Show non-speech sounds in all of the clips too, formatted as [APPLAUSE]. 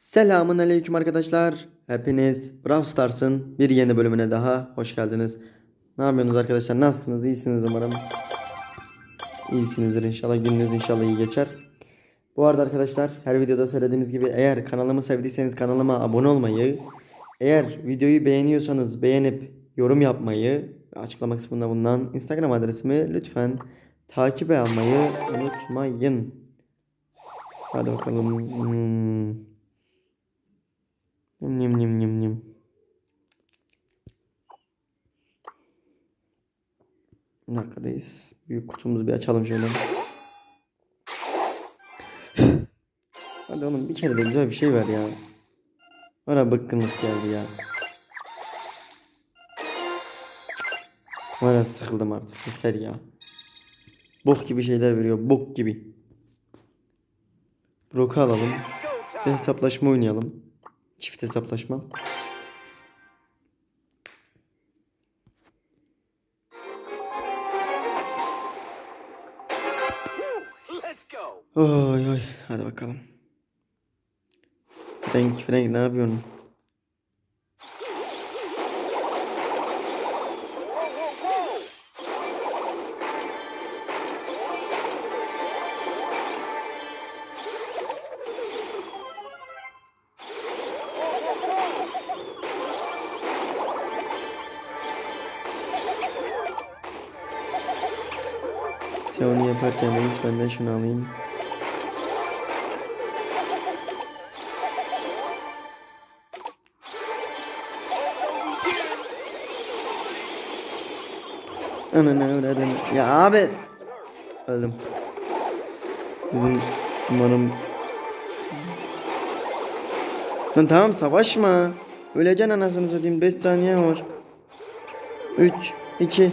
Selamun aleyküm arkadaşlar. Hepiniz Brawl Stars'ın bir yeni bölümüne daha hoş geldiniz. Ne yapıyorsunuz arkadaşlar? Nasılsınız? İyisiniz umarım. İyisinizdir inşallah. Gününüz inşallah iyi geçer. Bu arada arkadaşlar her videoda söylediğimiz gibi eğer kanalımı sevdiyseniz kanalıma abone olmayı, eğer videoyu beğeniyorsanız beğenip yorum yapmayı açıklama kısmında bulunan Instagram adresimi lütfen takip almayı unutmayın. Hadi bakalım. Hmm. Nim nim nim nim. Bir dakika reis. Büyük kutumuzu bir açalım şöyle. Hadi oğlum bir kere de güzel bir şey ver ya. Bana bıkkınlık geldi ya. Bana sıkıldım artık. Yeter ya. Bok gibi şeyler veriyor. Bok gibi. Brock'u alalım. Bir hesaplaşma oynayalım. Çift hesaplaşma. Oy oy. Hadi bakalım. Frank Frank ne yapıyorsun? Yaparken reis benden şunu alayım. Ananı avradını. Ya abi. Öldüm. Bizim umarım... Lan tamam savaşma. Öleceksin anasını satayım. 5 saniye var. 3, 2,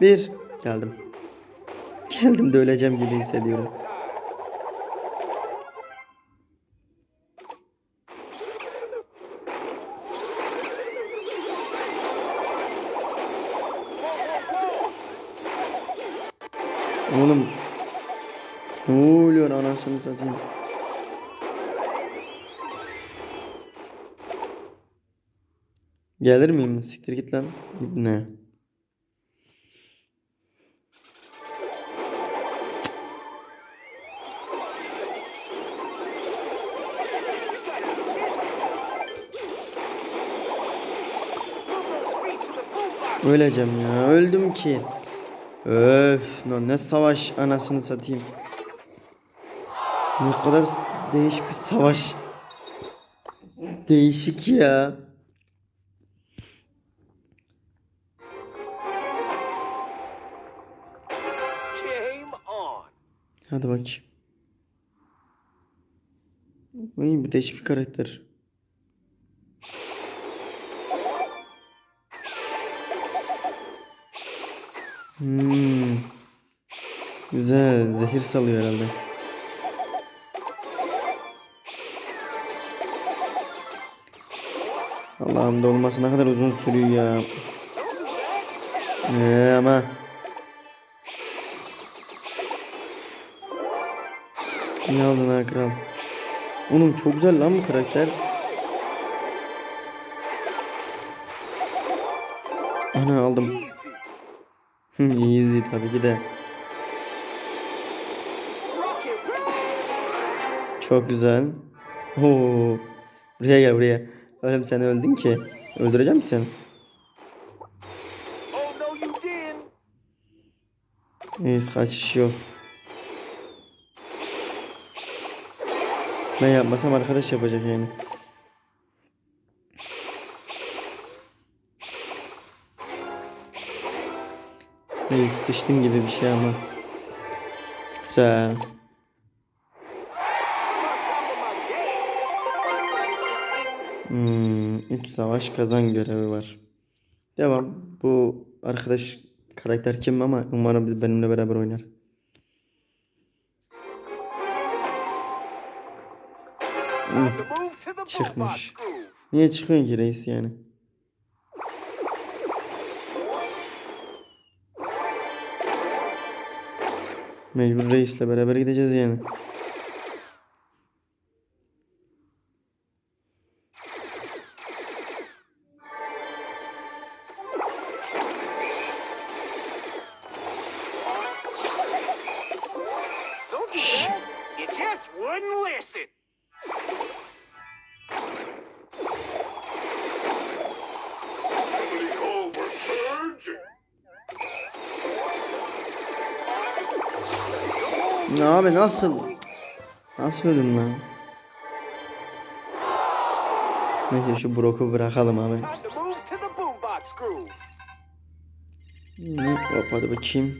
1. Geldim. Geldim de öleceğim gibi hissediyorum. Oğlum. Ne oluyor anasını satayım. Gelir miyim? Siktir git lan. Ne? Öleceğim ya. Öldüm ki. Öf. Lan ne savaş anasını satayım. Ne kadar değişik bir savaş. Değişik ya. Hadi bakayım. İyi bir değişik bir karakter. Hmm. Güzel. Zehir salıyor herhalde. Allah'ım dolması ne kadar uzun sürüyor ya. Ee, ama. İyi aldın ha kral. Oğlum çok güzel lan bu karakter. Ana aldım. Easy. Tabii ki de. Çok güzel. Oo. Buraya gel buraya. Oğlum sen öldün ki. Öldüreceğim ki seni. Oh. Neyse kaçış yok. Ben yapmasam arkadaş yapacak yani. Neyse sıçtım gibi bir şey ama. Güzel. Hmm, üç savaş kazan görevi var. Devam. Bu arkadaş karakter kim ama umarım biz benimle beraber oynar. Boombox Çıkmış. Niye çıkıyorsun ki reis yani? Mecbur reisle beraber gideceğiz yani. Şşş. Ne abi nasıl? Nasıl öldüm lan? Neyse şu Brock'u bırakalım abi. Hop hadi bakayım.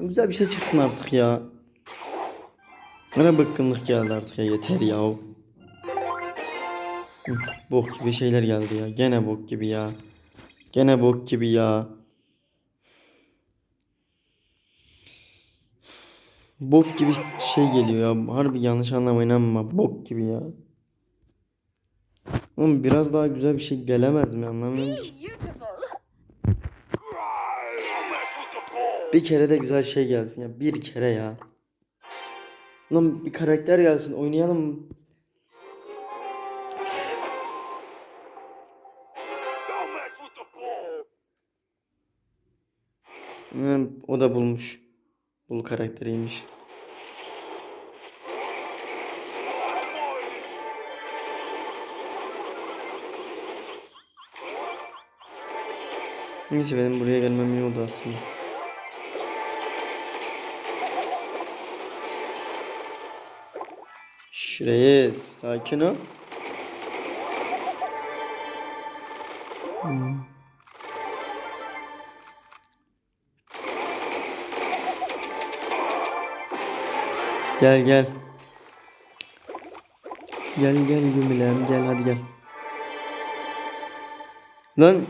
Güzel bir şey çıksın artık ya. Bana bıkkınlık geldi artık ya yeter ya. Bok gibi şeyler geldi ya. Gene bok gibi ya. Gene bok gibi ya. Bok gibi şey geliyor ya. Harbi yanlış anlamayın ama bok gibi ya. Oğlum biraz daha güzel bir şey gelemez mi anlamıyorum ki. Bir kere de güzel şey gelsin ya. Bir kere ya. Lan bir karakter gelsin oynayalım. Hı, o da bulmuş. Bul karakteriymiş. Neyse benim buraya gelmem iyi oldu aslında. Şuraya sakin ol. Hmm. Gel gel. Gel gel gümülem gel hadi gel. Lan.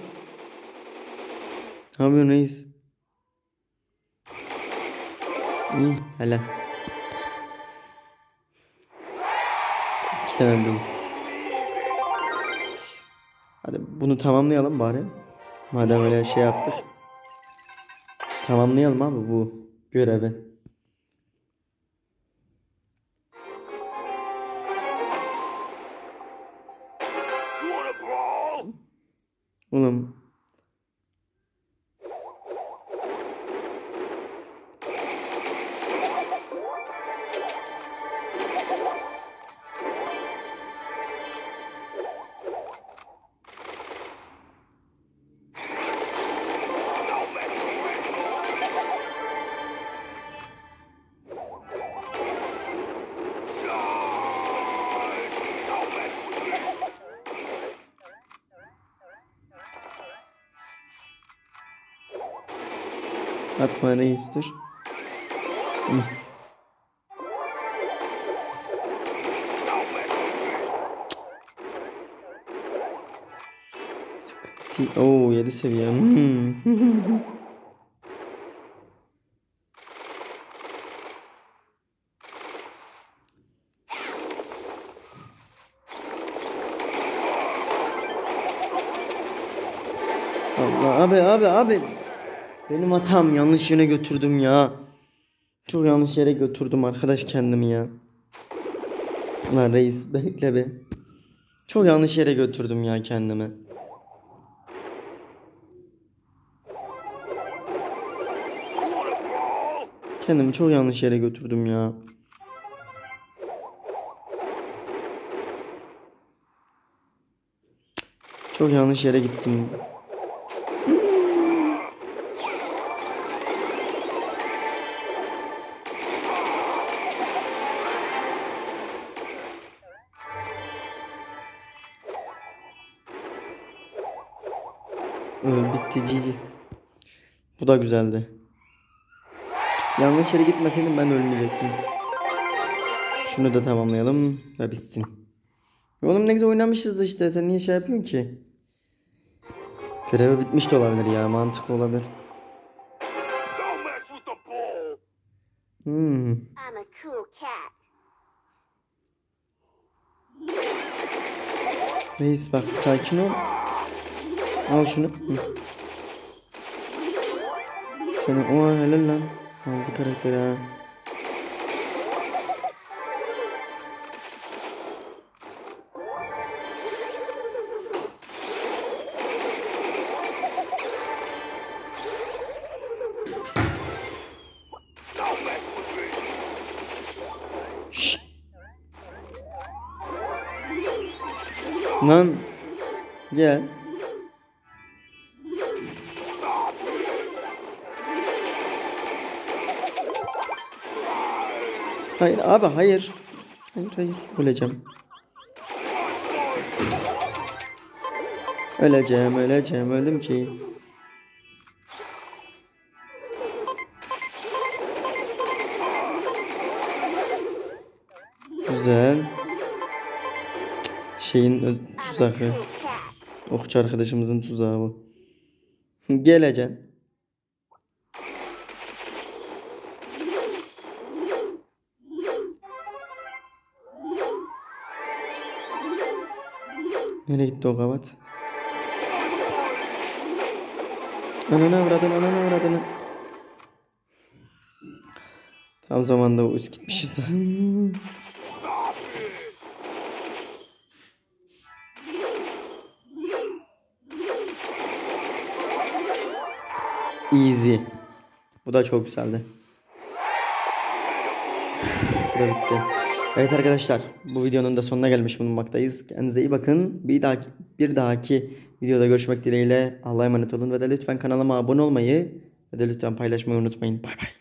Ne yapıyorsun reis? İyi helal. Sevdim. Hadi bunu tamamlayalım bari. Madem öyle şey yaptık. Tamamlayalım abi bu görevi. Oğlum. Atma reis dur. Hı. Sıkıntı. Oo 7 seviye. Hmm. [LAUGHS] Allah abi abi abi. Benim hatam yanlış yöne götürdüm ya. Çok yanlış yere götürdüm arkadaş kendimi ya. Lan reis bekle be. Çok yanlış yere götürdüm ya kendimi. Kendimi çok yanlış yere götürdüm ya. Çok yanlış yere gittim. Bitti cici. Bu da güzeldi. Yanlış yere gitmeseydim ben ölmeyecektim. Şunu da tamamlayalım ve bitsin. Oğlum ne güzel oynamışız işte. Sen niye şey yapıyorsun ki? Görevi bitmiş de olabilir ya. Mantıklı olabilir. Hmm. Reis bak sakin ol. Al şunu. Seni o helal lan. Aldı karakteri ha. Lan gel. Hayır abi hayır. Hayır hayır öleceğim. Öleceğim öleceğim öldüm ki. Güzel. Şeyin öz- tuzağı. Okçu arkadaşımızın tuzağı bu. Geleceksin. Nereye gitti o kavat? Ananı avradın, ananı avradın. Tam zamanda uç gitmişiz. Easy. Bu da çok güzeldi. Bu da bitti. Evet arkadaşlar bu videonun da sonuna gelmiş bulunmaktayız. Kendinize iyi bakın. Bir dahaki, bir dahaki videoda görüşmek dileğiyle. Allah'a emanet olun ve de lütfen kanalıma abone olmayı ve de lütfen paylaşmayı unutmayın. Bay bay.